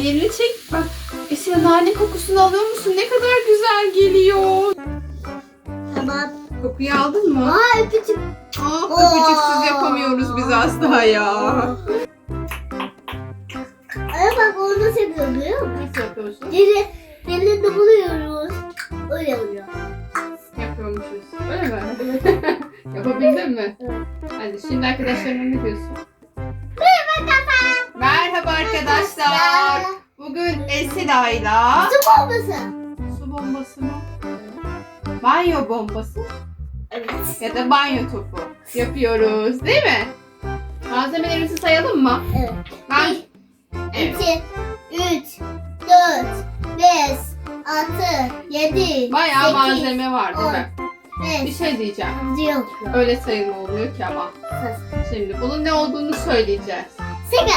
elini çek. Bak Esra nane kokusunu alıyor musun? Ne kadar güzel geliyor. Tamam. Kokuyu aldın mı? Aa öpücük. Aa, öpücüksüz yapamıyoruz biz asla ya. Ay bak onu nasıl yapıyor biliyor musun? Nasıl yapıyorsun? Deli, deli buluyoruz. Öyle oluyor. Yapıyormuşuz. Öyle mi? Yapabildin mi? Evet. Hadi şimdi arkadaşlarına ne diyorsun? Merhaba arkadaşlar. Bugün Esra'yla Su bombası. su bombası mı? Banyo bombası Evet. ya da banyo topu yapıyoruz değil mi? Malzemelerimizi sayalım mı? Evet. Ben... Bir, Evet. iki, üç, dört, beş, altı, yedi, Bayağı sekiz, malzeme var değil mi? Bir beş. şey diyeceğim. Yok. Öyle sayılma oluyor ki ama. Şimdi bunun ne olduğunu söyleyeceğiz. Sekiz.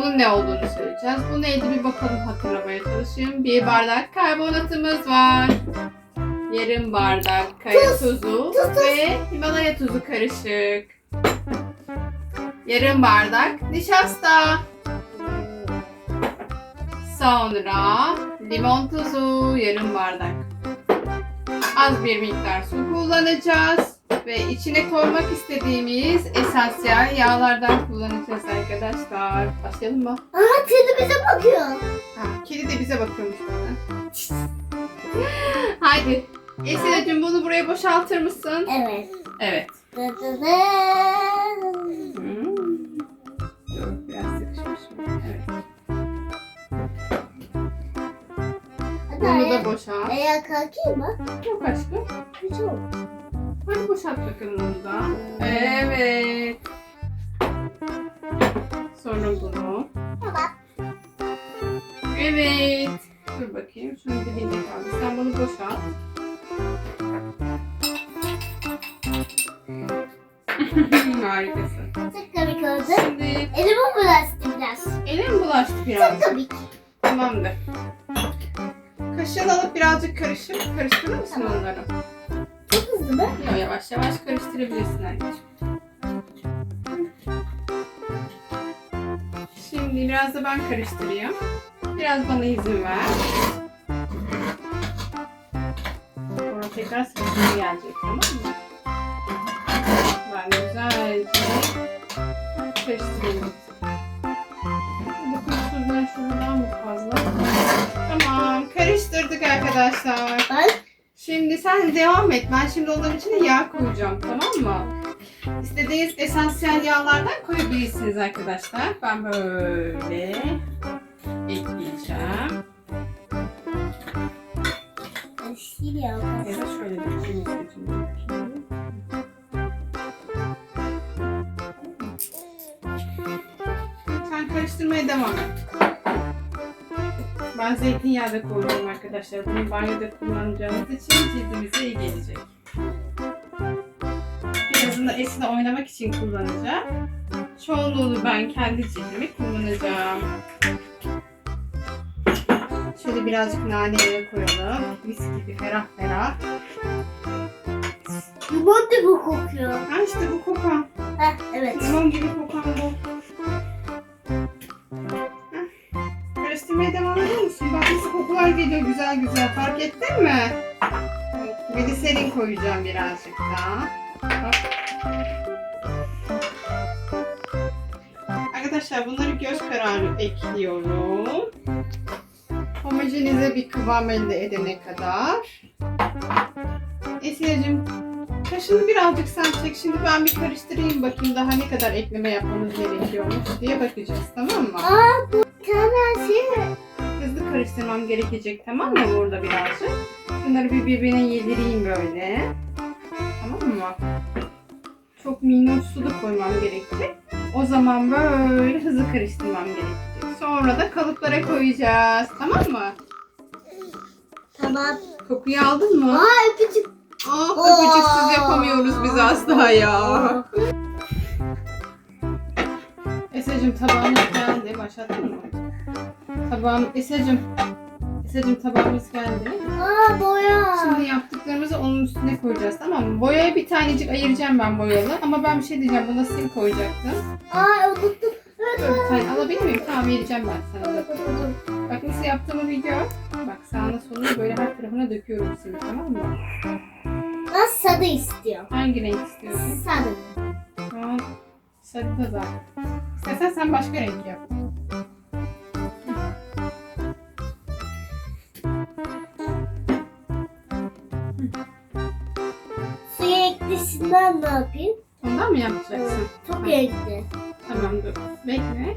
Bunun ne olduğunu söyleyeceğiz. Bu neydi bir bakalım hatırlamaya çalışayım. Bir bardak karbonatımız var. Yarım bardak kaya tuzu ve Himalaya tuzu karışık. Yarım bardak nişasta. Sonra limon tuzu yarım bardak. Az bir miktar su kullanacağız. Ve içine koymak istediğimiz esansiyel yağlardan kullanacağız arkadaşlar. Başlayalım mı? Aa kedi bize bakıyor. Ha, kedi de bize bakıyormuş bana. Haydi. Esin'cim bunu buraya boşaltır mısın? Evet. Evet. Dı dı dı. Hmm. Dur biraz sıkışmış. Evet. Hadi Bunu da boşalt. ayağa kalkayım mı? Çok aşkım. Hiç oldu. Hadi boşalt bakalım bunu da. Evet. Sonra bunu. Tamam. Evet. Dur bakayım. Şunu dibinde kaldı. Sen bunu boşalt. Harikasın. Çok komik oldu. Şimdi Elimi bulaştı biraz. elim bulaştı Çok biraz. komik. Tamamdır. Kaşığını alıp birazcık karıştır. Karıştırır mısın onları? Hızlı mı? Yok yavaş yavaş karıştırabilirsin anneciğim. Şimdi biraz da ben karıştırayım. Biraz bana izin ver. Sonra tekrar sırasına gelecek tamam mı? Ben güzelce karıştırayım. Şuradan şuradan mı fazla? Tamam karıştırdık arkadaşlar. Sen devam et. Ben şimdi onların içine yağ koyacağım tamam mı? İstediğiniz esansiyel yağlardan koyabilirsiniz arkadaşlar. Ben böyle ekleyeceğim. karıştırıyorum. Ya da şöyle dökeyim istediğim. Sen karıştırmaya devam et. Ben zeytinyağı da koyuyorum arkadaşlar. Bunu banyoda kullanacağımız için cildimize iyi gelecek. Birazını da esine oynamak için kullanacağım. Çoğunluğunu ben kendi cildime kullanacağım. Şöyle birazcık naneye koyalım. Mis gibi ferah ferah. Limon da bu kokuyor. Ha işte bu kokan. Heh, evet. Limon gibi kokan bu. Kokular geliyor güzel güzel. Fark ettin mi? Gliserin koyacağım birazcık daha. Bak. Arkadaşlar bunları göz kararı ekliyorum. Homojenize bir kıvam elde edene kadar. Esineciğim kaşını birazcık sen çek. Şimdi ben bir karıştırayım bakayım daha ne kadar ekleme yapmamız gerekiyormuş diye bakacağız tamam mı? Aa bu tane şey. Hızlı karıştırmam gerekecek tamam mı burada birazcık? Bunları bir birbirine yedireyim böyle. Tamam mı? Çok minnoş su da koymam gerekecek. O zaman böyle hızlı karıştırmam gerekecek. Sonra da kalıplara koyacağız. Tamam mı? Tamam. Kokuyu aldın mı? Aa öpücük. Oh, öpücüksüz yapamıyoruz biz asla ya. Esecim tabağımız geldi. Başlattın mı? Tabağım, Esecim. Esecim tabağımız geldi. Aa boya. Şimdi yaptıklarımızı onun üstüne koyacağız tamam mı? Boyaya bir tanecik ayıracağım ben boyalı. Ama ben bir şey diyeceğim. Buna sim koyacaktım. Aa unuttum. Evet tane alabilir miyim? Tamam vereceğim ben sana da. Bak nasıl yaptığımı gör. Bak sağına soluna böyle her tarafına döküyorum şimdi tamam mı? Ben sarı istiyorum. Hangi renk istiyorsun? Sarı. Tamam. Sarı da zaten. İstersen sen başka renk yap. Suya eklisinden ne yapayım? Ondan mı yapacaksın? Çok renkli. Tamam dur. Bekle.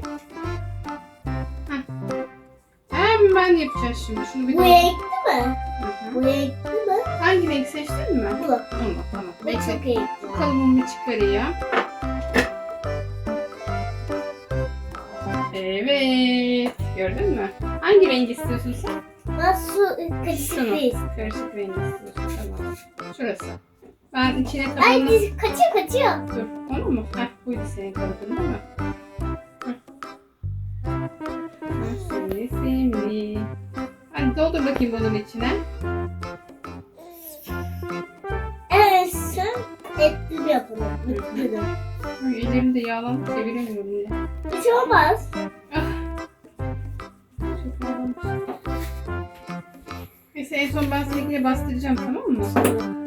Heh. Hemen yapacağız şimdi. Şunu bir Bu de... renkli mi? Hı hı. Bu renkli mi? Hangi renk seçtin mi? Bu. Onu tamam. Bu Bekle. çok renkli. Kalıbımı çıkarayım. Evet. Gördün mü? Hangi renk istiyorsun sen? Su Şunu. istiyorum. Karışık renk istiyorsun. Tamam. Şurası. Ben içine Ay kabuğunu... diz- kaçıyor kaçıyor. Dur. Onu mu? Heh, buydu senin kalıbın değil mi? Şimdi simli. Hadi doldur bakayım bunun içine. Evet sen etli yapalım. Etli. Ay, ellerim de yağlandı çeviremiyorum bile. Bir şey olmaz. Neyse en son ben seninkine bastıracağım tamam mı?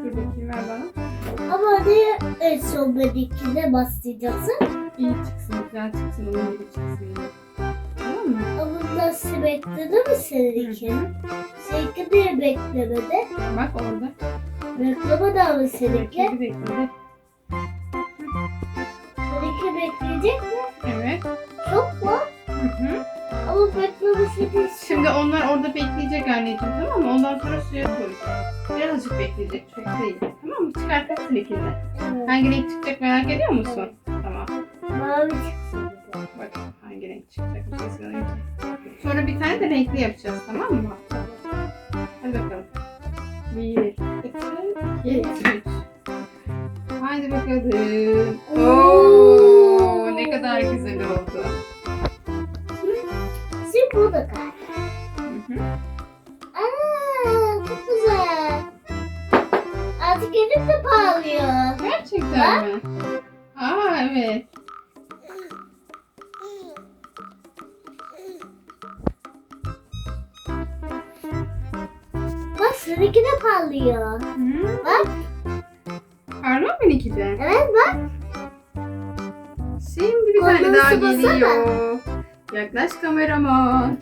Dur bakayım ver bana. Ama niye en son benimkine baslayacaksın? İyi çıksın, güzel çıksın, onun gibi çıksın. Tamam mı? Ama nasıl bekledi mi seninki? Seninki niye beklemedi? Bak orada. Beklemedi ama seninki. Bekledi bekledi. Seninki bekleyecek mi? Evet. Çok mu? Hı hı. Ama beklemesi değil. Şimdi onlar orada bekleyecek anneciğim tamam mı? Ondan sonra suya koyacağız. Birazcık bekleyecek, çok değil. Tamam mı? Çıkartırsın ikini. Evet. Hangi renk çıkacak merak ediyor musun? Tamam. Mavi çıksın. Bak hangi renk çıkacak bir şey söyleyeyim ki. Sonra bir tane de renkli yapacağız tamam mı? Hadi bakalım. Bir, iki, üç. Haydi bakalım. Oo, ne kadar güzel oldu. Şimdi bu da kay. Hı hı. Aa, çok güzel. Artık elim de parlıyor. Gerçekten mi? Aa evet. Bak seninki de parlıyor. Hı. Bak. Parlıyor mu benimki de? Evet bak. Şimdi bir tane Kolunu daha sıvasana. geliyor. Yaklaş kameraman.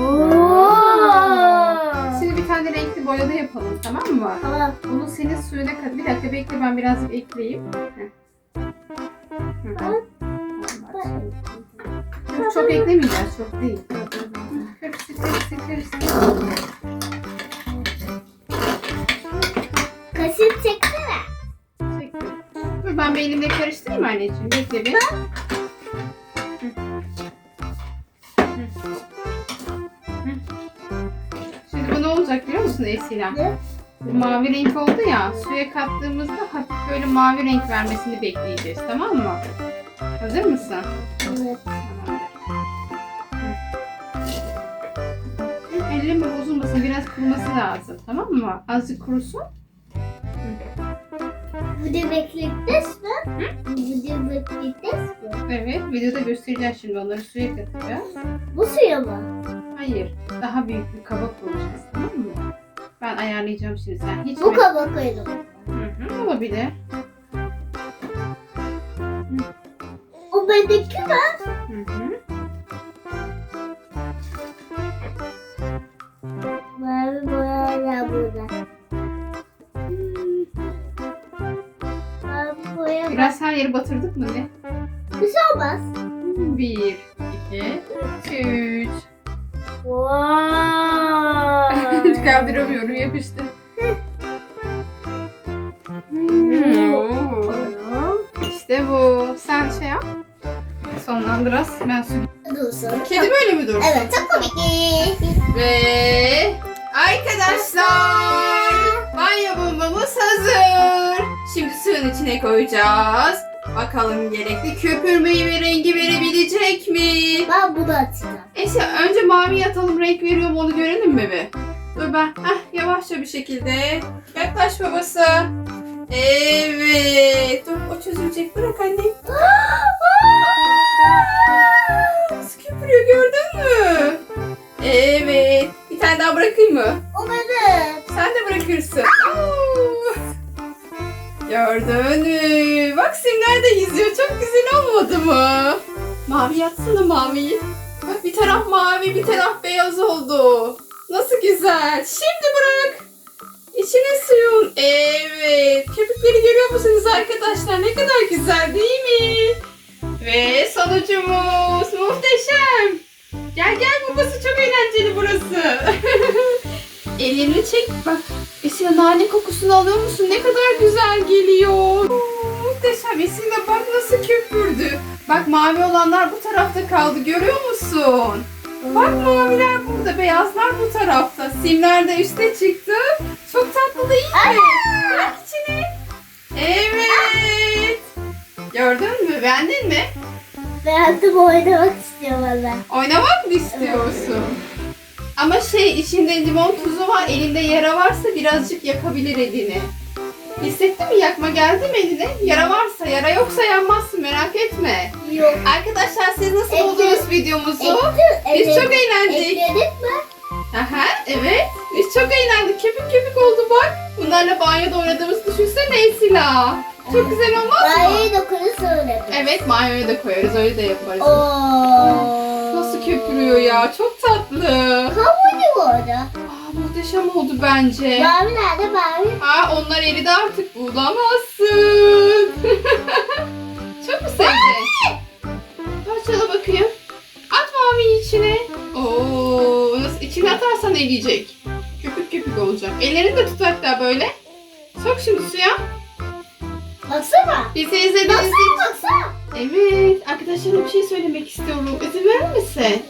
Oo. Şimdi bir tane renkli boyada yapalım tamam mı? Tamam. Bunu senin suyuna kat. Bir dakika bekle ben birazcık ekleyeyim. Heh. Hı hı. Yok, çok eklemeyeceğiz çok değil. Karıştır karıştır karıştır. Ben bir elimle karıştırayım anneciğim. Bekle bir. Hı. Hı. Hı. Şimdi bu ne olacak biliyor musun Esila? Bu mavi renk oldu ya. Suya kattığımızda hafif böyle mavi renk vermesini bekleyeceğiz. Tamam mı? Hazır mısın? Evet. Hı. Ellerim bozulmasın. Biraz kuruması lazım. Tamam mı? Azıcık kurusun. Bu da bekleyeceğiz mi? Bu da bekleyeceğiz mi? Evet. Videoda göstereceğiz şimdi. Onları suya katacağız. Bu suya mı? Hayır. Daha büyük bir kaba koyacağız. Tamam mı? Ben ayarlayacağım şimdi. Sen hiç Bu mi- kaba koydum. Hı hı, olabilir. O benimki mi? Hı hı. Biraz her yeri batırdık mı ne? Bir şey olmaz. Bir, iki, üç. Wow. Kaldıramıyorum yapıştı. Oo. İşte bu. Sen şey yap. Az. Ben su... Dursun. Kedi böyle mi dursun? Evet çok komik. Ve arkadaşlar banyo bombamız hazır. Suyun içine koyacağız. Bakalım gerekli köpürmeyi ve rengi verebilecek mi? Ben bunu açacağım. Neyse önce mavi atalım renk veriyor mu onu görelim mi bir? Dur ben heh, yavaşça bir şekilde. Yaklaş babası. Evet. Dur o O çözülecek. Bırak anne. Nasıl köpürüyor gördün mü? Evet. Bir tane daha bırakayım mı? O benim. Sen de bırakırsın. Gördün mü? Bak simler de yüzüyor. Çok güzel olmadı mı? Mavi yatsana maviyi. Bak bir taraf mavi bir taraf beyaz oldu. Nasıl güzel. Şimdi bırak. İçine suyun. Evet. Köpükleri görüyor musunuz arkadaşlar? Ne kadar güzel değil mi? Ve sonucumuz muhteşem. Gel gel babası çok eğlenceli burası. Elini çek bak. Esin nane kokusunu alıyor musun? Ne kadar güzel geliyor. Oo, Muhteşem. Esin de bak nasıl köpürdü. Bak mavi olanlar bu tarafta kaldı. Görüyor musun? Bak maviler burada, beyazlar bu tarafta. Simler de üste çıktı. Çok tatlı değil mi? Bak içine. Evet. Gördün mü? Beğendin mi? Beğendim oynamak istiyorum valla. Oynamak mı istiyorsun? Ama şey içinde limon tuzu var. Elinde yara varsa birazcık yakabilir elini. Hissettin mi? Yakma geldi mi eline? Yara varsa, yara yoksa yanmazsın merak etme. Yok. Arkadaşlar siz nasıl Ekledim. buldunuz videomuzu? Ekledim. Biz çok eğlendik. Ekledin mi? Aha evet. Biz çok eğlendik. Köpük köpük oldu bak. Bunlarla banyoda oynadığımızı düşünsene Esila. Çok güzel olmaz mı? Banyoyu dokunu söyledim. Evet banyoya da koyarız. Öyle de yaparız. Oo. Nasıl köpürüyor ya. Çok tatlı. Hamuru bu arada. Aa, muhteşem oldu bence. Mavi nerede mavi? Aa, onlar eridi artık bulamazsın. Çok mu sevdin? Parçala bakayım. At maviyi içine. Oo, nasıl içine atarsan eriyecek. Köpük köpük olacak. Ellerini de tut hatta böyle. Sok şimdi suya. Baksana. Bizi izlediğiniz Baksana için... baksana. Evet, arkadaşlarım bir şey söylemek istiyorum. İzin verir misin?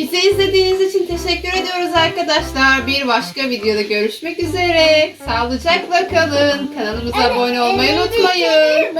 Bizi izlediğiniz için teşekkür ediyoruz arkadaşlar. Bir başka videoda görüşmek üzere. Sağlıcakla kalın. Kanalımıza abone olmayı unutmayın.